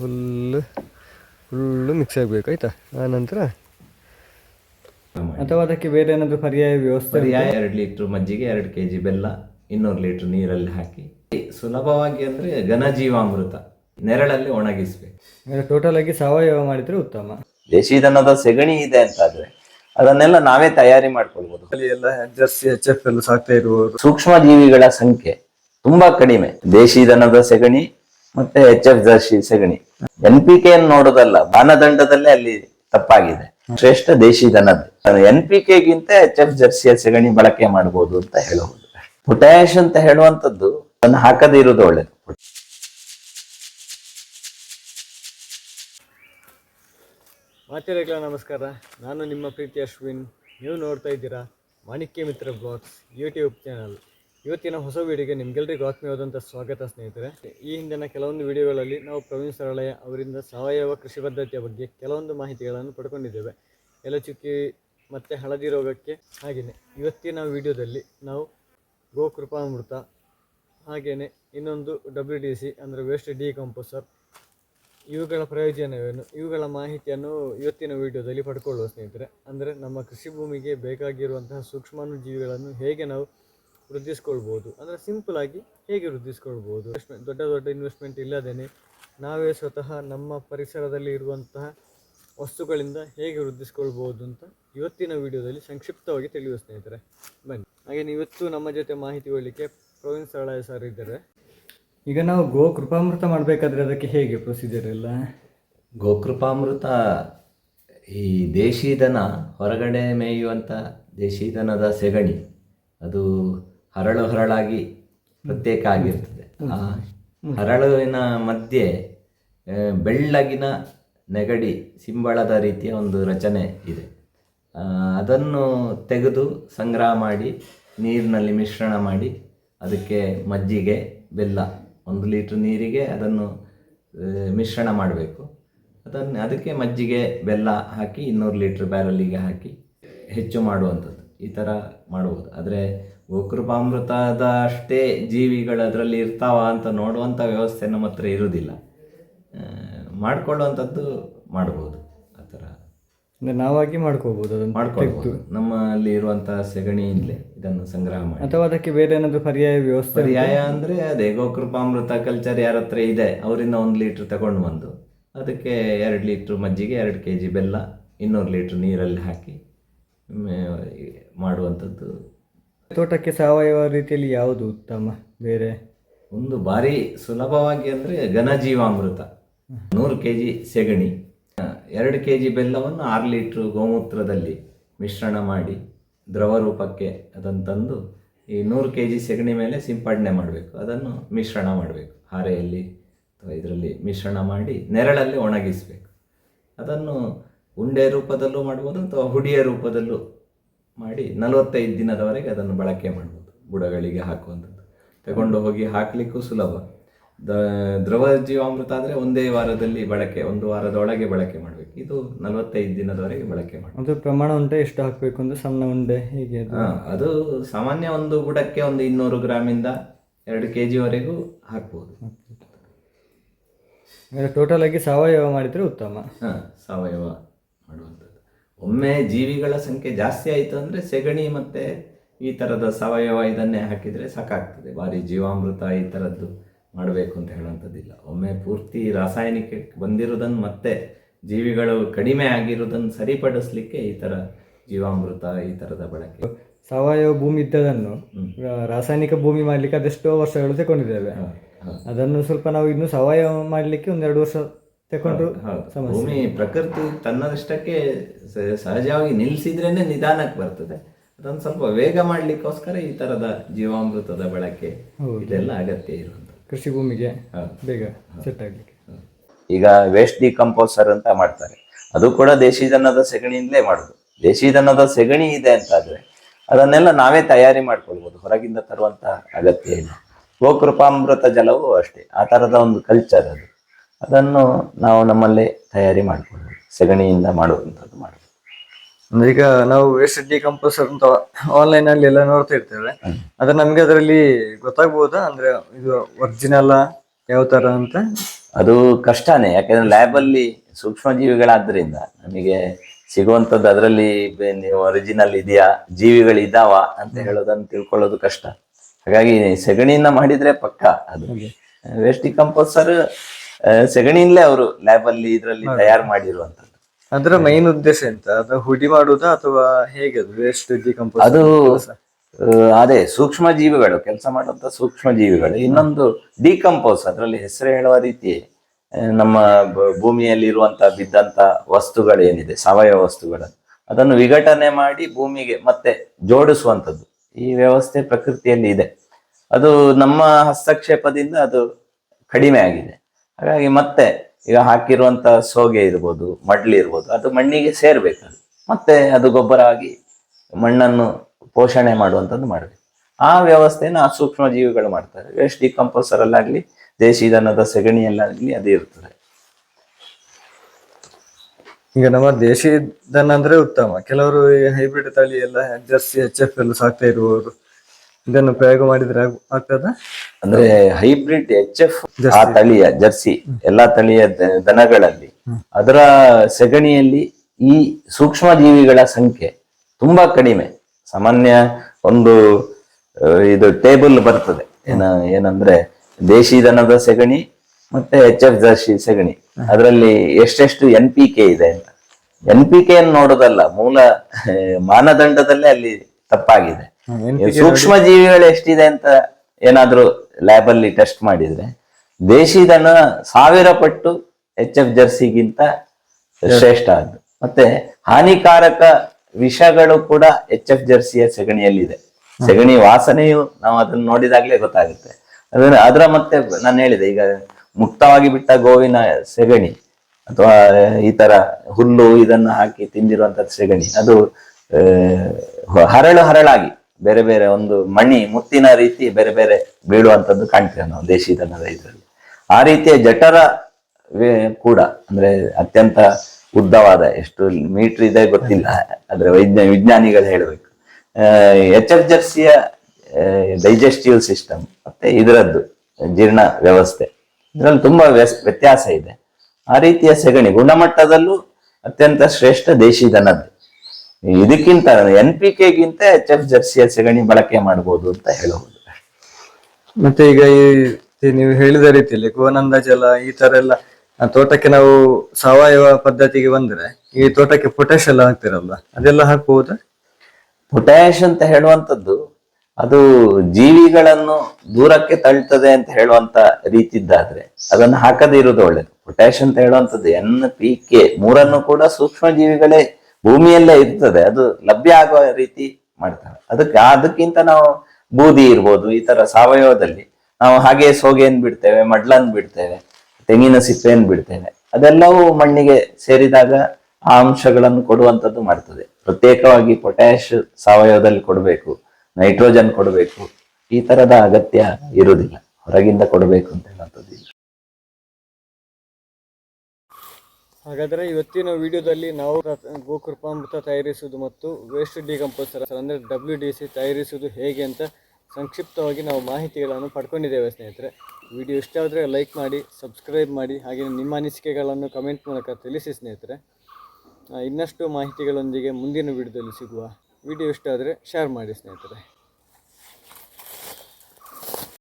Full full mix ಆಗಬೇಕು ಆಯಿತಾ? ಆ ನಂತರ? ಅಥವಾ ಅದಕ್ಕೆ ಬೇರೆ ಏನಾದರೂ ಪರ್ಯಾಯ ವ್ಯವಸ್ಥೆ ಪರ್ಯಾಯ ಎರಡು ಲೀಟ್ರ್ ಮಜ್ಜಿಗೆ ಎರಡು ಕೆ ಜಿ ಬೆಲ್ಲ ಇನ್ನೂರು ಲೀಟ್ರ್ ನೀರಲ್ಲಿ ಹಾಕಿ. ಸುಲಭವಾಗಿ ಅಂದರೆ ಘನಜೀವಾಮೃತ ನೆರಳಲ್ಲಿ ಒಣಗಿಸ್ಬೇಕು. ಟೋಟಲ್ ಆಗಿ ಸಾವಯವ ಮಾಡಿದರೆ ಉತ್ತಮ. ದೇಶಿ ದನದ ಸೆಗಣಿ ಇದೆ ಅಂತಾದ್ರೆ ಅದನ್ನೆಲ್ಲ ನಾವೇ ತಯಾರಿ ಮಾಡ್ಕೊಳ್ಬಹುದು ಅಲ್ಲಿ ಎಲ್ಲ ಜರ್ಸಿ ಎಚ್ ಎಫ್ ಎಲ್ಲ ಸಾಕ್ತಾ ಇರುವವರು ಸೂಕ್ಷ್ಮ ಜೀವಿಗಳ ಸಂಖ್ಯೆ ತುಂಬಾ ಕಡಿಮೆ. ದೇಶಿ ದನದ ಸೆಗಣಿ ಮತ್ತೆ ಎಚ್ ಎಫ್ ಜರ್ಸಿ ಸೆಗಣಿ. ಎನ್ ಪಿ ಕೆ ನೋಡೋದಲ್ಲ, ಮಾನದಂಡದಲ್ಲೇ ಅಲ್ಲಿ ತಪ್ಪಾಗಿದೆ. ಶ್ರೇಷ್ಠ ದೇಶಿ ದನದ್ದು. ಎನ್ ಪಿ ಕೆಗಿಂತ ಎಚ್ ಎಫ್ ಜರ್ಸಿಯ ಸೆಗಣಿ ಬಳಕೆ ಮಾಡಬಹುದು ಅಂತ ಹೇಳಬಹುದು. ಪೊಟ್ಯಾಶ್ ಅಂತ ಹೇಳುವಂತದ್ದು ಅದನ್ನು ಹಾಕದೇ ಇರೋದು ಒಳ್ಳೇದು. ನಮಸ್ಕಾರ. ನಾನು ನಿಮ್ಮ ಪ್ರೀತಿ ಅಶ್ವಿನ್. ನೀವು ನೋಡ್ತಾ ಇದ್ದೀರಾ ಮಾಣಿಕ್ಯ ಮಿತ್ರ ಬ್ಲಾಗ್ಸ್ ಯೂಟ್ಯೂಬ್ ಚಾನಲ್. ಇವತ್ತಿನ ಹೊಸ ವಿಡಿಯೋಗೆ ನಿಮ್ಗೆಲ್ರಿಗೂ ಆತ್ಮೀಯವಾದಂಥ ಸ್ವಾಗತ ಸ್ನೇಹಿತರೆ. ಈ ಹಿಂದಿನ ಕೆಲವೊಂದು ವಿಡಿಯೋಗಳಲ್ಲಿ ನಾವು ಪ್ರವೀಣ್ ಸರಳಯ್ಯ ಅವರಿಂದ ಸಾವಯವ ಕೃಷಿ ಪದ್ಧತಿಯ ಬಗ್ಗೆ ಕೆಲವೊಂದು ಮಾಹಿತಿಗಳನ್ನು ಪಡ್ಕೊಂಡಿದ್ದೇವೆ. ಎಲೆಚುಕ್ಕಿ ಮತ್ತು ಹಳದಿ ರೋಗಕ್ಕೆ ಹಾಗೆಯೇ ಇವತ್ತಿನ ವಿಡಿಯೋದಲ್ಲಿ ನಾವು ಗೋಕೃಪಾಮೃತ ಹಾಗೆಯೇ ಇನ್ನೊಂದು ಡಬ್ಲ್ಯೂ ಡಿ ಸಿ ಅಂದರೆ ವೇಸ್ಟ್ ಡಿಕಂಪೋಸರ್ ಇವುಗಳ ಪ್ರಯೋಜನವೇನು? ಇವುಗಳ ಮಾಹಿತಿಯನ್ನು ಇವತ್ತಿನ ವಿಡಿಯೋದಲ್ಲಿ ಪಡ್ಕೊಳ್ಳುವ ಸ್ನೇಹಿತರೆ. ಅಂದರೆ ನಮ್ಮ ಕೃಷಿ ಭೂಮಿಗೆ ಬೇಕಾಗಿರುವಂತಹ ಸೂಕ್ಷ್ಮಾಣುಜೀವಿಗಳನ್ನು ಹೇಗೆ ನಾವು ವೃದ್ಧಿಸ್ಕೊಳ್ಬೋದು. ಅಂದರೆ ಸಿಂಪಲ್ ಆಗಿ ಹೇಗೆ ವೃದ್ಧಿಸ್ಕೊಳ್ಬೋದು? ದೊಡ್ಡ ದೊಡ್ಡ ಇನ್ವೆಸ್ಟ್ಮೆಂಟ್ ಇಲ್ಲದೇ ನಾವೇ ಸ್ವತಃ ನಮ್ಮ ಪರಿಸರದಲ್ಲಿ ಇರುವಂತಹ ವಸ್ತುಗಳಿಂದ ಹೇಗೆ ವೃದ್ಧಿಸ್ಕೊಳ್ಬೋದು ಅಂತ ಇವತ್ತಿನ ವಿಡಿಯೋದಲ್ಲಿ ಸಂಕ್ಷಿಪ್ತವಾಗಿ ತಿಳಿಯುವ ಸ್ನೇಹಿತರೆ, ಬನ್ನಿ. ಹಾಗೇನು ಇವತ್ತು ನಮ್ಮ ಜೊತೆ ಮಾಹಿತಿ ಹೇಳಲಿಕ್ಕೆ ಪ್ರವೀಣ್ ಸರಳಾಯ ಸರ್ ಇದ್ದಾರೆ. ಈಗ ನಾವು ಗೋ ಕೃಪಾಮೃತ ಮಾಡಬೇಕಾದ್ರೆ ಅದಕ್ಕೆ ಹೇಗೆ ಪ್ರೊಸೀಜರ್ ಎಲ್ಲ? ಗೋಕೃಪಾಮೃತ ಈ ದೇಶೀ ದನ, ಹೊರಗಡೆ ಮೇಯುವಂಥ ದೇಶೀ ದನದ ಸೆಗಣಿ, ಅದು ಹರಳು ಹರಳಾಗಿ ಪ್ರತ್ಯೇಕ ಆಗಿರ್ತದೆ. ಹರಳುವಿನ ಮಧ್ಯೆ ಬೆಳ್ಳಗಿನ ನೆಗಡಿ ಸಿಂಬಳದ ರೀತಿಯ ಒಂದು ರಚನೆ ಇದೆ. ಅದನ್ನು ತೆಗೆದು ಸಂಗ್ರಹ ಮಾಡಿ, ನೀರಿನಲ್ಲಿ ಮಿಶ್ರಣ ಮಾಡಿ, ಅದಕ್ಕೆ ಮಜ್ಜಿಗೆ, ಬೆಲ್ಲ, ಒಂದು ಲೀಟ್ರ್ ನೀರಿಗೆ ಅದನ್ನು ಮಿಶ್ರಣ ಮಾಡಬೇಕು. ಅದನ್ನು, ಅದಕ್ಕೆ ಮಜ್ಜಿಗೆ, ಬೆಲ್ಲ ಹಾಕಿ ಇನ್ನೂರು ಲೀಟ್ರ್ ಬ್ಯಾರಲ್ಲಿಗೆ ಹಾಕಿ ಹೆಚ್ಚು ಮಾಡುವಂಥದ್ದು. ಈ ಥರ ಮಾಡ್ಬೋದು ಆದರೆ ಗೋಕೃಪಾಮೃತದ ಅಷ್ಟೇ ಜೀವಿಗಳು ಅದರಲ್ಲಿ ಇರ್ತಾವ ಅಂತ ನೋಡುವಂಥ ವ್ಯವಸ್ಥೆ ನಮ್ಮ ಹತ್ರ ಇರುವುದಿಲ್ಲ ಮಾಡ್ಕೊಳ್ಳುವಂಥದ್ದು ಮಾಡ್ಬೋದು ಆ ಥರ. ಅಂದರೆ ನಾವಾಗಿ ಮಾಡ್ಕೋಬಹುದು ಅದನ್ನು ಮಾಡ್ಕೊಳ್ಬೋದು. ನಮ್ಮಲ್ಲಿ ಇರುವಂಥ ಸೆಗಣಿಯಿಂದಲೇ ಇದನ್ನು ಸಂಗ್ರಹ ಮಾಡಿ. ಅಥವಾ ಅದಕ್ಕೆ ಬೇರೆ ಏನಾದರೂ ಪರ್ಯಾಯ ವ್ಯವಸ್ಥೆ ಪರ್ಯಾಯ ಅಂದರೆ ಅದೇ ಗೋಕೃಪಾಮೃತ ಕಲ್ಚರ್ ಯಾರ ಹತ್ರ ಇದೆ ಅವರಿಂದ ಒಂದು ಲೀಟ್ರ್ ತಗೊಂಡು ಬಂದು ಅದಕ್ಕೆ ಎರಡು ಲೀಟ್ರ್ ಮಜ್ಜಿಗೆ ಎರಡು ಕೆ ಜಿ ಬೆಲ್ಲ ಇನ್ನೂರು ಲೀಟ್ರ್ ನೀರಲ್ಲಿ ಹಾಕಿ ಮಾಡುವಂಥದ್ದು ತೋಟಕ್ಕೆ ಸಾವಯವ ರೀತಿಯಲ್ಲಿ ಯಾವುದು ಉತ್ತಮ? ಬೇರೆ? ಒಂದು ಭಾರಿ ಸುಲಭವಾಗಿ ಅಂದರೆ ಘನಜೀವಾಮೃತ ನೂರು ಕೆ ಜಿ ಸೆಗಣಿ, ಎರಡು ಕೆ ಜಿ ಬೆಲ್ಲವನ್ನು ಆರು ಲೀಟ್ರ್ ಗೋಮೂತ್ರದಲ್ಲಿ ಮಿಶ್ರಣ ಮಾಡಿ ದ್ರವ ರೂಪಕ್ಕೆ ಅದನ್ನು ತಂದು ಈ ನೂರು ಕೆ ಜಿ ಸೆಗಣಿ ಮೇಲೆ ಸಿಂಪಡಣೆ ಮಾಡಬೇಕು. ಅದನ್ನು ಮಿಶ್ರಣ ಮಾಡಬೇಕು. ಹಾರೆಯಲ್ಲಿ ಅಥವಾ ಇದರಲ್ಲಿ ಮಿಶ್ರಣ ಮಾಡಿ ನೆರಳಲ್ಲಿ ಒಣಗಿಸಬೇಕು. ಅದನ್ನು ಉಂಡೆ ರೂಪದಲ್ಲೂ ಮಾಡ್ಬೋದು ಅಥವಾ ಹುಡಿಯ ರೂಪದಲ್ಲೂ ಮಾಡಿ ನಲವತ್ತೈದು ದಿನದವರೆಗೆ ಅದನ್ನು ಬಳಕೆ ಮಾಡ್ಬೋದು ಬುಡಗಳಿಗೆ ಹಾಕುವಂಥದ್ದು. ತಗೊಂಡು ಹೋಗಿ ಹಾಕಲಿಕ್ಕೂ ಸುಲಭ. ದ ದ್ರವ ಜೀವಾಮೃತ ಆದರೆ ಒಂದೇ ವಾರದಲ್ಲಿ ಬಳಕೆ ಒಂದು ವಾರದೊಳಗೆ ಬಳಕೆ ಮಾಡಬೇಕು. ಇದು ನಲವತ್ತೈದು ದಿನದವರೆಗೆ ಬಳಕೆ ಮಾಡಿ ಅದು ಪ್ರಮಾಣ ಉಂಟೆ ಎಷ್ಟು ಹಾಕಬೇಕು ಅಂದರೆ ಸಣ್ಣ ಉಂಡೆ ಹೀಗೆ ಅದು? ಅದು ಸಾಮಾನ್ಯ ಒಂದು ಬುಡಕ್ಕೆ ಒಂದು ಇನ್ನೂರು ಗ್ರಾಮಿಂದ ಎರಡು ಕೆ ಜಿವರೆಗೂ ಹಾಕ್ಬೋದು ಟೋಟಲ್ ಆಗಿ ಸಾವಯವ ಮಾಡಿದರೆ ಉತ್ತಮ. ಹಾಂ ಸಾವಯವ ಮಾಡುವಂಥದ್ದು. ಒಮ್ಮೆ ಜೀವಿಗಳ ಸಂಖ್ಯೆ ಜಾಸ್ತಿ ಆಯಿತು ಅಂದರೆ ಸೆಗಣಿ ಮತ್ತು ಈ ಥರದ ಸಾವಯವ ಇದನ್ನೇ ಹಾಕಿದರೆ ಸಾಕಾಗ್ತದೆ. ಭಾರಿ ಜೀವಾಮೃತ ಈ ಥರದ್ದು ಮಾಡಬೇಕು ಅಂತ ಹೇಳುವಂಥದ್ದಿಲ್ಲ. ಒಮ್ಮೆ ಪೂರ್ತಿ ರಾಸಾಯನಿಕ ಬಂದಿರೋದನ್ನು ಮತ್ತೆ ಜೀವಿಗಳು ಕಡಿಮೆ ಆಗಿರೋದನ್ನು ಸರಿಪಡಿಸ್ಲಿಕ್ಕೆ ಈ ಥರ ಜೀವಾಮೃತ ಈ ಥರದ ಬಳಕೆ. ಸಾವಯವ ಭೂಮಿ ಇದ್ದದನ್ನು ರಾಸಾಯನಿಕ ಭೂಮಿ ಮಾಡಲಿಕ್ಕೆ ಅದೆಷ್ಟೋ ವರ್ಷಗಳು ತಗೊಂಡಿದ್ದೇವೆ ಅದನ್ನು ಸ್ವಲ್ಪ ನಾವು ಇನ್ನು ಸಾವಯವ ಮಾಡಲಿಕ್ಕೆ ಒಂದೆರಡು ವರ್ಷ ತಗೊಂಡ್ರು ಭೂಮಿ ಪ್ರಕೃತಿ ತನ್ನದಷ್ಟಕ್ಕೆ ಸಹಜವಾಗಿ ನಿಲ್ಲಿಸಿದ್ರೇನೆ ನಿಧಾನಕ್ಕೆ ಬರ್ತದೆ. ಅದನ್ನು ಸ್ವಲ್ಪ ವೇಗ ಮಾಡ್ಲಿಕ್ಕೋಸ್ಕರ ಈ ತರದ ಜೀವಾಮೃತದ ಬಳಕೆ ಇದೆಲ್ಲ ಅಗತ್ಯ ಇರುವಂತ ಕೃಷಿ ಭೂಮಿಗೆ ಬೇಗ ಸೆಟ್ ಆಗ್ಲಿಕ್ಕೆ. ಈಗ ವೇಸ್ಟ್ ಡಿಕಂಪೋಸರ್ ಅಂತ ಮಾಡ್ತಾರೆ. ಅದು ಕೂಡ ದೇಶಿ ದನದ ಸೆಗಣಿಯಿಂದಲೇ ಮಾಡುದು. ದೇಶಿ ದನದ ಸೆಗಣಿ ಇದೆ ಅಂತಾದ್ರೆ ಅದನ್ನೆಲ್ಲ ನಾವೇ ತಯಾರಿ ಮಾಡ್ಕೊಳ್ಬಹುದು ಹೊರಗಿಂದ ತರುವಂತ ಅಗತ್ಯ ಇಲ್ಲ. ಗೋಕೃಪಾಮೃತ ಜಲವು ಅಷ್ಟೇ. ಆ ತರದ ಒಂದು ಕಲ್ಚರ್ ಅದು. ಅದನ್ನು ನಾವು ನಮ್ಮಲ್ಲೇ ತಯಾರಿ ಮಾಡ್ಕೊಳ್ಬೋದು ಸಗಣಿಯಿಂದ ಮಾಡುವಂಥದ್ದು ಅಂದ್ರೆ ಈಗ ನಾವು ವೇಸ್ಟ್ ಡಿಕಂಪೋಸರ್ ಅಂತ ಆನ್ಲೈನ್ ಅಲ್ಲಿ ಎಲ್ಲ ನೋಡ್ತಾ ಇರ್ತೇವೆ. ಅದ್ರ ನಮ್ಗೆ ಅದರಲ್ಲಿ ಗೊತ್ತಾಗ್ಬೋದಾ? ಅಂದ್ರೆ ಇದು ಒರಿಜಿನಲ್ ಯಾವ ತರ ಅಂತ? ಅದು ಕಷ್ಟನೇ ಯಾಕಂದ್ರೆ ಲ್ಯಾಬ್ ಅಲ್ಲಿ ಸೂಕ್ಷ್ಮ ಜೀವಿಗಳಾದ್ರಿಂದ ನಮಗೆ ಸಿಗುವಂತದ್ದು ಅದರಲ್ಲಿ ಒರಿಜಿನಲ್ ಇದೆಯಾ ಜೀವಿಗಳು ಇದಾವ ಅಂತ ಹೇಳೋದನ್ನು ತಿಳ್ಕೊಳ್ಳೋದು ಕಷ್ಟ. ಹಾಗಾಗಿ ಸಗಣಿಯಿಂದ ಮಾಡಿದ್ರೆ ಪಕ್ಕ ಅದು. ವೇಸ್ಟ್ ಡಿಕಂಪೋಸರ್ ಸೆಗಣಿಯಿಂದಲೇ ಅವರು ಲ್ಯಾಬ್ ಅಲ್ಲಿ ಇದರಲ್ಲಿ ತಯಾರು ಮಾಡಿರುವಂತದ್ದು ಅದರ ಮೈನ್ ಉದ್ದೇಶ ಎಂತ? ಅದು ಹುಡಿ ಮಾಡುವುದಾ ಅಥವಾ ಹೇಗೆ ಅದು? ವೇಸ್ಟ್ ಡಿಕಂಪೋಸ್ ಅದು ಅದೇ ಸೂಕ್ಷ್ಮ ಜೀವಿಗಳು ಕೆಲಸ ಮಾಡುವಂತ ಸೂಕ್ಷ್ಮ ಜೀವಿಗಳು. ಇನ್ನೊಂದು ಡಿಕಂಪೋಸ್ ಅದರಲ್ಲಿ ಹೆಸರು ಹೇಳುವ ರೀತಿ ನಮ್ಮ ಭೂಮಿಯಲ್ಲಿ ಇರುವಂತ ಬಿದ್ದಂತ ವಸ್ತುಗಳು ಏನಿದೆ ಸಾವಯವ ವಸ್ತುಗಳು ಅದನ್ನು ವಿಘಟನೆ ಮಾಡಿ ಭೂಮಿಗೆ ಮತ್ತೆ ಜೋಡಿಸುವಂಥದ್ದು. ಈ ವ್ಯವಸ್ಥೆ ಪ್ರಕೃತಿಯಲ್ಲಿ ಇದೆ. ಅದು ನಮ್ಮ ಹಸ್ತಕ್ಷೇಪದಿಂದ ಅದು ಕಡಿಮೆ ಆಗಿದೆ. ಹಾಗಾಗಿ ಮತ್ತೆ ಈಗ ಹಾಕಿರುವಂತ ಸೋಗೆ ಇರ್ಬೋದು, ಮಡ್ಲಿ ಇರ್ಬೋದು, ಅದು ಮಣ್ಣಿಗೆ ಸೇರ್ಬೇಕು ಮತ್ತೆ ಅದು ಗೊಬ್ಬರ ಆಗಿ ಮಣ್ಣನ್ನು ಪೋಷಣೆ ಮಾಡುವಂಥದ್ದು ಮಾಡಬೇಕು. ಆ ವ್ಯವಸ್ಥೆಯನ್ನು ಆ ಸೂಕ್ಷ್ಮ ಜೀವಿಗಳು ಮಾಡ್ತಾರೆ. ವೇಸ್ಟ್ ಡಿಕಂಪೋಸರ್ ಅಲ್ಲಾಗ್ಲಿ, ದೇಶಿ ದನದ ಸೆಗಣಿಯಲ್ಲಾಗ್ಲಿ ಅದು ಇರ್ತದೆ. ಈಗ ನಮ್ಮ ದೇಶಿ ದನ ಅಂದ್ರೆ ಉತ್ತಮ. ಕೆಲವರು ಹೈಬ್ರಿಡ್ ತಳಿ ಎಲ್ಲ, ಜರ್ಸಿ ಎಚ್ ಎಫ್ ಎಲ್ಲ ಸಾಕ್ತಾ ಇರುವವರು ಇದನ್ನು ಪ್ರಯೋಗ ಮಾಡಿದ್ರೆ ಆಗ್- ಆಗ್ತದ? ಅಂದ್ರೆ ಹೈಬ್ರಿಡ್ ಎಚ್ ಎಫ್ ಆ ತಳಿಯ ಜರ್ಸಿ ಎಲ್ಲಾ ತಳಿಯ ದನಗಳಲ್ಲಿ ಅದರ ಸೆಗಣಿಯಲ್ಲಿ ಈ ಸೂಕ್ಷ್ಮ ಜೀವಿಗಳ ಸಂಖ್ಯೆ ತುಂಬಾ ಕಡಿಮೆ. ಸಾಮಾನ್ಯ ಒಂದು ಇದು ಟೇಬಲ್ ಬರ್ತದೆ. ಏನ ಏನಂದ್ರೆ ದೇಶಿ ದನದ ಸೆಗಣಿ ಮತ್ತೆ ಎಚ್ ಎಫ್ ಜರ್ಸಿ ಸೆಗಣಿ. ಅದರಲ್ಲಿ ಎಷ್ಟೆಷ್ಟು ಎನ್ ಪಿ ಕೆ ಇದೆ ಅಂತ. ಎನ್ ಪಿ ಕೆ ಅನ್ನು ನೋಡೋದಲ್ಲ ಮೂಲ ಮಾನದಂಡದಲ್ಲೇ ಅಲ್ಲಿ ತಪ್ಪಾಗಿದೆ. ಸೂಕ್ಷ್ಮ ಜೀವಿಗಳು ಎಷ್ಟಿದೆ ಅಂತ ಏನಾದ್ರೂ ಲ್ಯಾಬ್ ಅಲ್ಲಿ ಟೆಸ್ಟ್ ಮಾಡಿದ್ರೆ ದೇಶಿ ದನ ಸಾವಿರ ಪಟ್ಟು ಎಚ್ ಎಫ್ ಜರ್ಸಿಗಿಂತ ಶ್ರೇಷ್ಠ ಅದು. ಮತ್ತೆ ಹಾನಿಕಾರಕ ವಿಷಗಳು ಕೂಡ ಎಚ್ ಎಫ್ ಜರ್ಸಿಯ ಸೆಗಣಿಯಲ್ಲಿದೆ. ಸೆಗಣಿ ವಾಸನೆಯು ನಾವು ಅದನ್ನ ನೋಡಿದಾಗ್ಲೇ ಗೊತ್ತಾಗುತ್ತೆ. ಅದನ್ನ ಅದರ ಮತ್ತೆ ನಾನು ಹೇಳಿದೆ ಈಗ ಮುಕ್ತವಾಗಿ ಬಿಟ್ಟ ಗೋವಿನ ಸೆಗಣಿ ಅಥವಾ ಈ ತರ ಹುಲ್ಲು ಇದನ್ನ ಹಾಕಿ ತಿಂದಿರುವಂತ ಸೆಗಣಿ. ಅದು ಹರಳು ಹರಳಾಗಿ ಬೇರೆ ಬೇರೆ ಒಂದು ಮಣಿ, ಮುತ್ತಿನ ರೀತಿ ಬೇರೆ ಬೇರೆ ಬೀಳುವಂಥದ್ದು ಕಾಣ್ತೇವೆ ನಾವು ದೇಶಿ ದನದ ಇದರಲ್ಲಿ. ಆ ರೀತಿಯ ಜಠರ ಕೂಡ, ಅಂದ್ರೆ ಅತ್ಯಂತ ಉದ್ದವಾದ, ಎಷ್ಟು ಮೀಟರ್ ಇದೆ ಗೊತ್ತಿಲ್ಲ, ಆದ್ರೆ ವೈಜ್ಞಾನ ವಿಜ್ಞಾನಿಗಳು ಹೇಳಬೇಕು. ಎಚ್ ಎಫ್ ಜರ್ಸಿಯ ಡೈಜೆಸ್ಟಿವ್ ಸಿಸ್ಟಮ್, ಮತ್ತೆ ಇದರದ್ದು ಜೀರ್ಣ ವ್ಯವಸ್ಥೆ, ಇದರಲ್ಲಿ ತುಂಬಾ ವ್ಯತ್ಯಾಸ ಇದೆ. ಆ ರೀತಿಯ ಸೆಗಣಿ ಗುಣಮಟ್ಟದಲ್ಲೂ ಅತ್ಯಂತ ಶ್ರೇಷ್ಠ ದೇಶಿ ದನದ್ದು. ಇದಕ್ಕಿಂತ ಎನ್ ಪಿ ಕೆಗಿಂತ ಎಚ್ ಎಫ್ ಜರ್ಸಿಯ ಸೆಗಣಿ ಬಳಕೆ ಮಾಡಬಹುದು ಅಂತ ಹೇಳಬಹುದು ಮತ್ತೆ ಈಗ ಈ ನೀವು ಹೇಳಿದ ರೀತಿಯಲ್ಲಿ ಗೋನಂದ ಜಲ ಈ ತರ ಎಲ್ಲ ತೋಟಕ್ಕೆ ನಾವು ಸಾವಯವ ಪದ್ಧತಿಗೆ ಬಂದ್ರೆ ಈ ತೋಟಕ್ಕೆ ಪೊಟ್ಯಾಶ್ ಎಲ್ಲ ಹಾಕ್ತಿರಲ್ಲ ಅದೆಲ್ಲ ಹಾಕಬಹುದು ಪೊಟ್ಯಾಶ್ ಅಂತ ಹೇಳುವಂತದ್ದು ಅದು ಜೀವಿಗಳನ್ನು ದೂರಕ್ಕೆ ತಳ್ತದೆ ಅಂತ ಹೇಳುವಂತ ರೀತಿದ್ದಾದ್ರೆ ಅದನ್ನು ಹಾಕದೇ ಇರೋದು ಒಳ್ಳೇದು. ಪೊಟ್ಯಾಶ್ ಅಂತ ಹೇಳುವಂಥದ್ದು ಎನ್ ಪಿ ಕೆ ಮೂರನ್ನು ಕೂಡ ಸೂಕ್ಷ್ಮ ಜೀವಿಗಳೇ ಭೂಮಿಯಲ್ಲೇ ಇರ್ತದೆ, ಅದು ಲಭ್ಯ ಆಗುವ ರೀತಿ ಮಾಡ್ತಾರೆ. ಅದಕ್ಕೆ ಅದಕ್ಕಿಂತ ನಾವು ಬೂದಿ ಇರ್ಬೋದು, ಈ ತರ ಸಾವಯವದಲ್ಲಿ. ನಾವು ಹಾಗೆ ಸೋಗೆಯನ್ನು ಬಿಡ್ತೇವೆ, ಮಡ್ಲನ್ ಬಿಡ್ತೇವೆ, ತೆಂಗಿನ ಸಿಪ್ಪೆಯನ್ನು ಬಿಡ್ತೇವೆ. ಅದೆಲ್ಲವೂ ಮಣ್ಣಿಗೆ ಸೇರಿದಾಗ ಆ ಅಂಶಗಳನ್ನು ಕೊಡುವಂಥದ್ದು ಮಾಡ್ತದೆ. ಪ್ರತ್ಯೇಕವಾಗಿ ಪೊಟ್ಯಾಶ್ ಸಾವಯವದಲ್ಲಿ ಕೊಡಬೇಕು ನೈಟ್ರೋಜನ್ ಕೊಡಬೇಕು, ಈ ತರದ ಅಗತ್ಯ ಇರುವುದಿಲ್ಲ. ಹೊರಗಿಂದ ಕೊಡಬೇಕು ಅಂತ ಹೇಳುವಂಥದ್ದು ಹಾಗಾದ್ರೆ ಇವತ್ತಿನ ವಿಡಿಯೋದಲ್ಲಿ ನಾವು ಗೋಕೃಪಾಮೃತ ತಯಾರಿಸುವುದು ಮತ್ತು ವೇಸ್ಟ್ ಡಿಕಂಪೋಸರ್ ಅಂದ್ರೆ ಡಬ್ಲ್ಯೂ ಡಿ ಸಿ ತಯಾರಿಸುವುದು ಹೇಗೆ ಅಂತ ಸಂಕ್ಷಿಪ್ತವಾಗಿ ನಾವು ಮಾಹಿತಿಗಳನ್ನು ಪಡ್ಕೊಂಡಿದ್ದೇವೆ ಸ್ನೇಹಿತರೆ. ವಿಡಿಯೋ ಇಷ್ಟ ಆದರೆ ಲೈಕ್ ಮಾಡಿ ಸಬ್ಸ್ಕ್ರೈಬ್ ಮಾಡಿ, ಹಾಗೆ ನಿಮ್ಮ ಅನಿಸಿಕೆಗಳನ್ನು ಕಮೆಂಟ್ ಮೂಲಕ ತಿಳಿಸಿ ಸ್ನೇಹಿತರೆ. ಇನ್ನಷ್ಟು ಮಾಹಿತಿಗಳೊಂದಿಗೆ ಮುಂದಿನ ವಿಡಿಯೋದಲ್ಲಿ ಸಿಗುವ ವಿಡಿಯೋ ಇಷ್ಟ ಆದರೆ ಶೇರ್ ಮಾಡಿ ಸ್ನೇಹಿತರೆ.